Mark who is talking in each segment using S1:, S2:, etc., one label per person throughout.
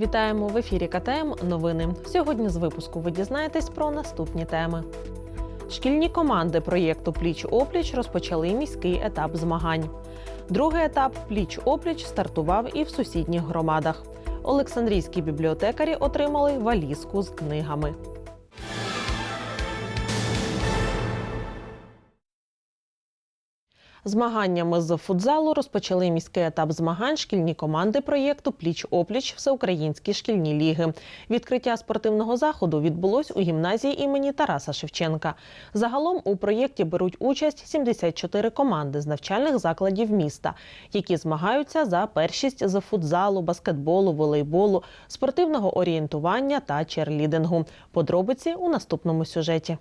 S1: Вітаємо в ефірі КТМ. Новини. Сьогодні з випуску ви дізнаєтесь про наступні теми. Шкільні команди проєкту Пліч опліч розпочали міський етап змагань. Другий етап Пліч опліч стартував і в сусідніх громадах. Олександрійські бібліотекарі отримали валізку з книгами. Змаганнями з футзалу розпочали міський етап змагань шкільні команди проєкту Пліч опліч Всеукраїнські шкільні ліги. Відкриття спортивного заходу відбулось у гімназії імені Тараса Шевченка. Загалом у проєкті беруть участь 74 команди з навчальних закладів міста, які змагаються за першість з футзалу, баскетболу, волейболу, спортивного орієнтування та черлідингу. Подробиці у наступному сюжеті.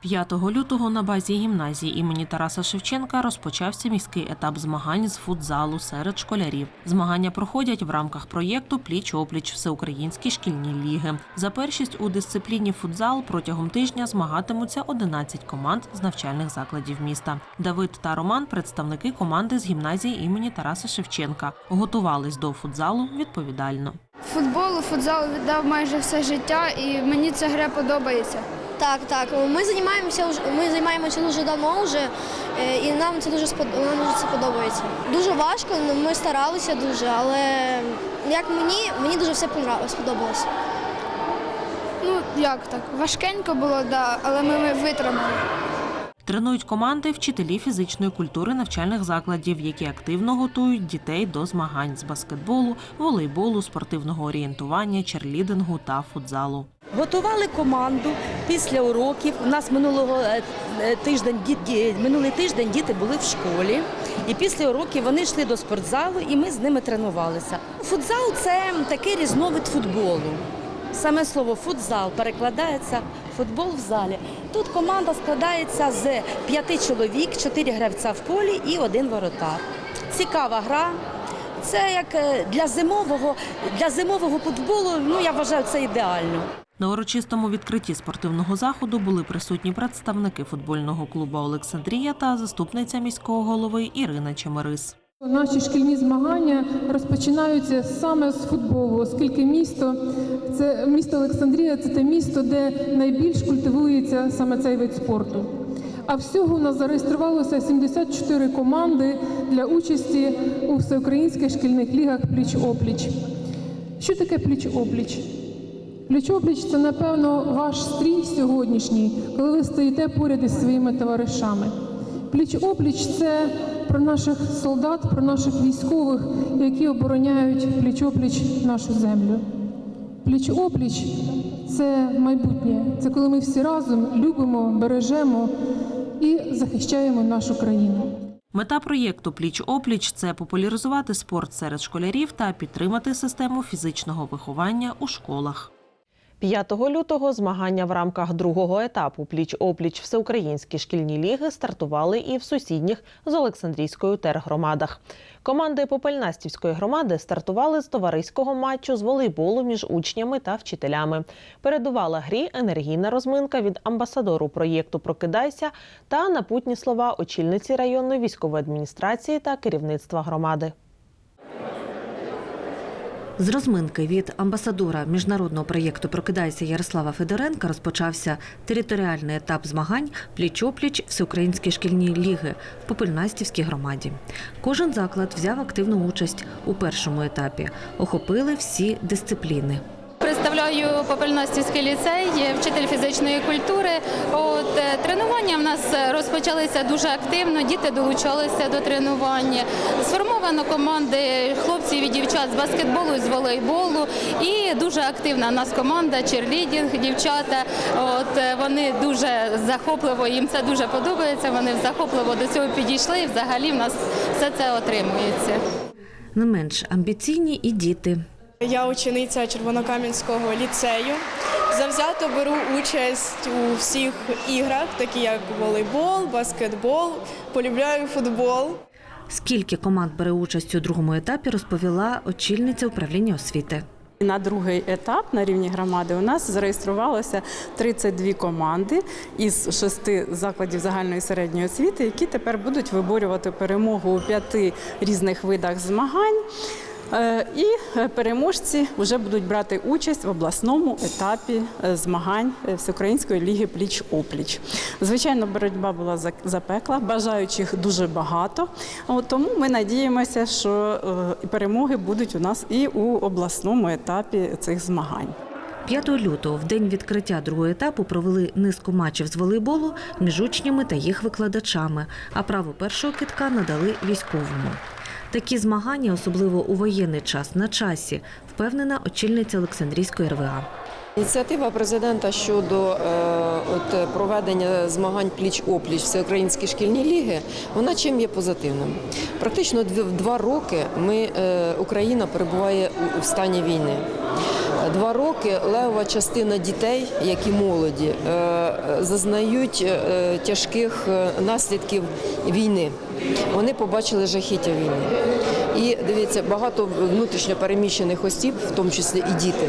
S1: 5 лютого на базі гімназії імені Тараса Шевченка розпочався міський етап змагань з футзалу серед школярів. Змагання проходять в рамках проєкту Пліч-опліч Всеукраїнські шкільні ліги. За першість у дисципліні футзал протягом тижня змагатимуться 11 команд з навчальних закладів міста. Давид та Роман представники команди з гімназії імені Тараса Шевченка. Готувались до футзалу відповідально.
S2: Футболу, футзал віддав майже все життя, і мені ця гра подобається.
S3: Так, так. Ми займаємося вже ми займаємося дуже давно вже, е, і нам це дуже нам дуже це подобається. Дуже важко, ми старалися дуже, але як мені, мені дуже все сподобалося.
S2: Ну як так? Важкенько було, да, але ми, ми витримали.
S1: Тренують команди вчителі фізичної культури навчальних закладів, які активно готують дітей до змагань з баскетболу, волейболу, спортивного орієнтування, черлідингу та футзалу.
S4: Готували команду після уроків. У нас минулого е, е, тиждень минулий тиждень діти були в школі, і після уроків вони йшли до спортзалу, і ми з ними тренувалися. Футзал це такий різновид футболу. Саме слово футзал перекладається футбол в залі. Тут команда складається з п'яти чоловік, чотири гравця в полі і один воротар. Цікава гра. Це як е, для зимового, для зимового футболу, ну я вважаю, це ідеально.
S1: На урочистому відкритті спортивного заходу були присутні представники футбольного клубу Олександрія та заступниця міського голови Ірина Чемерис.
S5: Наші шкільні змагання розпочинаються саме з футболу, оскільки місто це місто Олександрія це те місто, де найбільш культивується саме цей вид спорту. А всього у нас зареєструвалося 74 команди для участі у всеукраїнських шкільних лігах пліч-опліч. Що таке пліч-опліч? Пліч-опліч це, напевно, ваш стрій сьогоднішній, коли ви стоїте поряд із своїми товаришами. Пліч-опліч це про наших солдат, про наших військових, які обороняють пліч-опліч нашу землю. Пліч-опліч це майбутнє, це коли ми всі разом любимо, бережемо і захищаємо нашу країну.
S1: Мета проєкту Пліч опліч це популяризувати спорт серед школярів та підтримати систему фізичного виховання у школах. 5 лютого змагання в рамках другого етапу Пліч-опліч Всеукраїнські шкільні ліги стартували і в сусідніх з Олександрійською тергромадах. Команди Попельнастівської громади стартували з товариського матчу з волейболу між учнями та вчителями. Передувала грі енергійна розминка від амбасадору проєкту Прокидайся та напутні слова очільниці районної військової адміністрації та керівництва громади.
S6: З розминки від амбасадора міжнародного проєкту Прокидайся Ярослава Федоренка розпочався територіальний етап змагань пліч-опліч Всеукраїнські шкільні ліги в Попельнастівській громаді. Кожен заклад взяв активну участь у першому етапі, охопили всі дисципліни.
S7: Представляю Попельностівський ліцей, вчитель фізичної культури. От е, тренування в нас розпочалися дуже активно. Діти долучалися до тренування. Сформовано команди хлопців і дівчат з баскетболу, і з волейболу. І дуже активна у нас команда черлідінг, дівчата. От е, вони дуже захопливо, їм це дуже подобається. Вони захопливо до цього підійшли. І взагалі в нас все це отримується.
S6: Не менш амбіційні і діти.
S8: Я учениця Червонокам'янського ліцею. Завзято беру участь у всіх іграх, такі як волейбол, баскетбол, полюбляю футбол.
S6: Скільки команд бере участь у другому етапі, розповіла очільниця управління освіти.
S9: На другий етап на рівні громади у нас зареєструвалося 32 команди із шести закладів загальної середньої освіти, які тепер будуть виборювати перемогу у п'яти різних видах змагань. Е, І е, переможці вже будуть брати участь в обласному етапі е, змагань Всеукраїнської ліги пліч-опліч. Звичайно, боротьба була запекла, бажаючих дуже багато. Тому ми надіємося, що перемоги будуть у нас і у обласному етапі цих змагань.
S6: 5 лютого, в день відкриття другого етапу, провели низку матчів з волейболу між учнями та їх викладачами, а право першого китка надали військовому. Такі змагання, особливо у воєнний час, на часі, впевнена очільниця Олександрійської РВА.
S10: Ініціатива президента щодо е, от, проведення змагань пліч-опліч всеукраїнські шкільні ліги, вона чим є позитивним. Практично дв- два роки ми, е, Україна перебуває у, у стані війни. Два роки левова частина дітей, як і молоді, е, зазнають е, тяжких е, наслідків війни. Вони побачили жахіття війни. І дивіться, багато внутрішньо переміщених осіб, в тому числі і діти,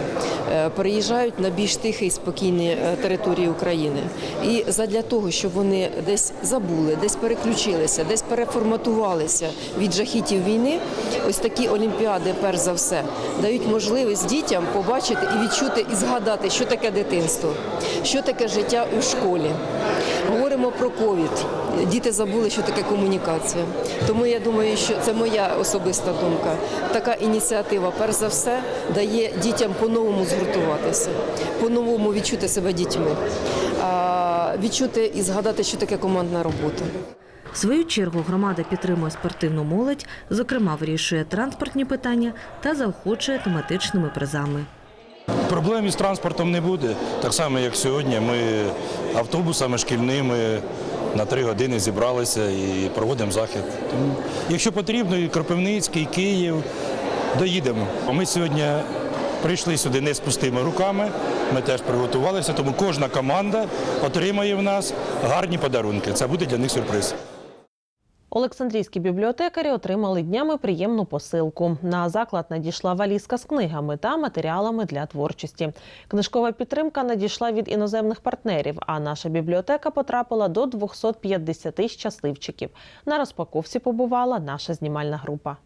S10: е, переїжджають на більш тихі і спокійні е, території України. І задля того, щоб вони десь забули, десь переключилися, десь переформатувалися від жахітів війни, ось такі олімпіади, перш за все, дають можливість дітям побачити і відчути, і згадати, що таке дитинство, що таке життя у школі. Говоримо про ковід. Діти забули, що таке комунікація. Тому я думаю, що це моя особиста думка. Така ініціатива, перш за все, дає дітям по-новому згуртуватися, по-новому відчути себе дітьми, відчути і згадати, що таке командна робота.
S6: В свою чергу громада підтримує спортивну молодь, зокрема вирішує транспортні питання та заохочує тематичними призами.
S11: Проблем із транспортом не буде. Так само, як сьогодні, ми автобусами шкільними на три години зібралися і проводимо захід. Тому, якщо потрібно, і Кропивницький, і Київ, доїдемо. Ми сьогодні прийшли сюди не з пустими руками, ми теж приготувалися, тому кожна команда отримає в нас гарні подарунки. Це буде для них сюрприз.
S1: Олександрійські бібліотекарі отримали днями приємну посилку. На заклад надійшла валізка з книгами та матеріалами для творчості. Книжкова підтримка надійшла від іноземних партнерів, а наша бібліотека потрапила до 250 щасливчиків. На розпаковці побувала наша знімальна група.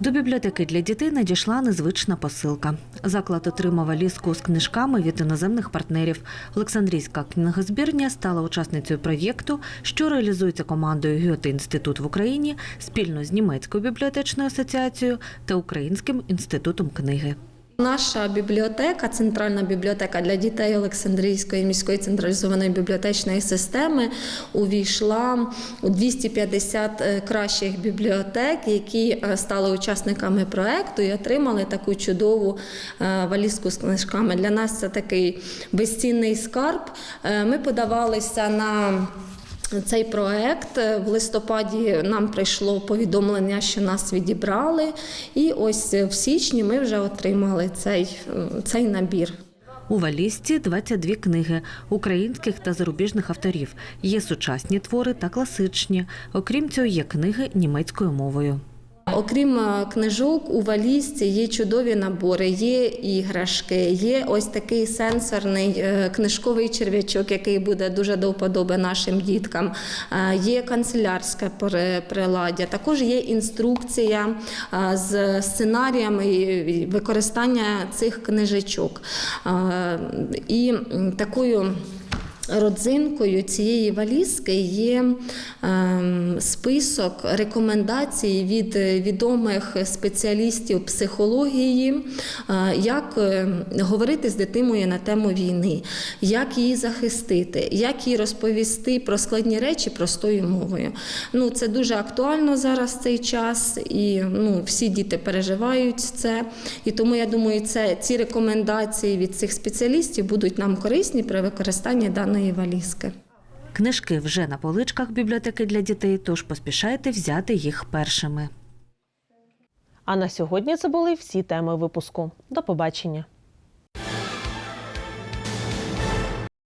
S6: До бібліотеки для дітей надійшла незвична посилка. Заклад отримав валізку з книжками від іноземних партнерів. Олександрійська книгозбірня стала учасницею проєкту, що реалізується командою Гьоти інститут в Україні спільно з німецькою бібліотечною асоціацією та Українським інститутом книги.
S12: Наша бібліотека, центральна бібліотека для дітей Олександрійської міської централізованої бібліотечної системи, увійшла у 250 е, кращих бібліотек, які е, стали учасниками проекту і отримали таку чудову е, валізку з книжками. Для нас це такий безцінний скарб. Ми подавалися на цей проект в листопаді нам прийшло повідомлення, що нас відібрали, і ось в січні ми вже отримали цей, цей набір.
S6: У валізці 22 книги українських та зарубіжних авторів. Є сучасні твори та класичні. Окрім цього, є книги німецькою мовою.
S12: Окрім е, книжок, у валізці є чудові набори, є іграшки, є ось такий сенсорний е, книжковий черв'ячок, який буде дуже до вподоби нашим діткам. Е, Є канцелярське приладдя, також є інструкція з сценаріями використання цих книжечок. І такою. Родзинкою цієї валізки є ем, список рекомендацій від відомих спеціалістів психології, е, як е, говорити з дитиною на тему війни, як її захистити, як їй розповісти про складні речі простою мовою. Ну, це дуже актуально зараз цей час, і ну, всі діти переживають це. І тому я думаю, це ці рекомендації від цих спеціалістів будуть нам корисні при використанні даної валізки.
S6: Книжки вже на поличках бібліотеки для дітей, тож поспішайте взяти їх першими.
S1: А на сьогодні це були всі теми випуску. До побачення.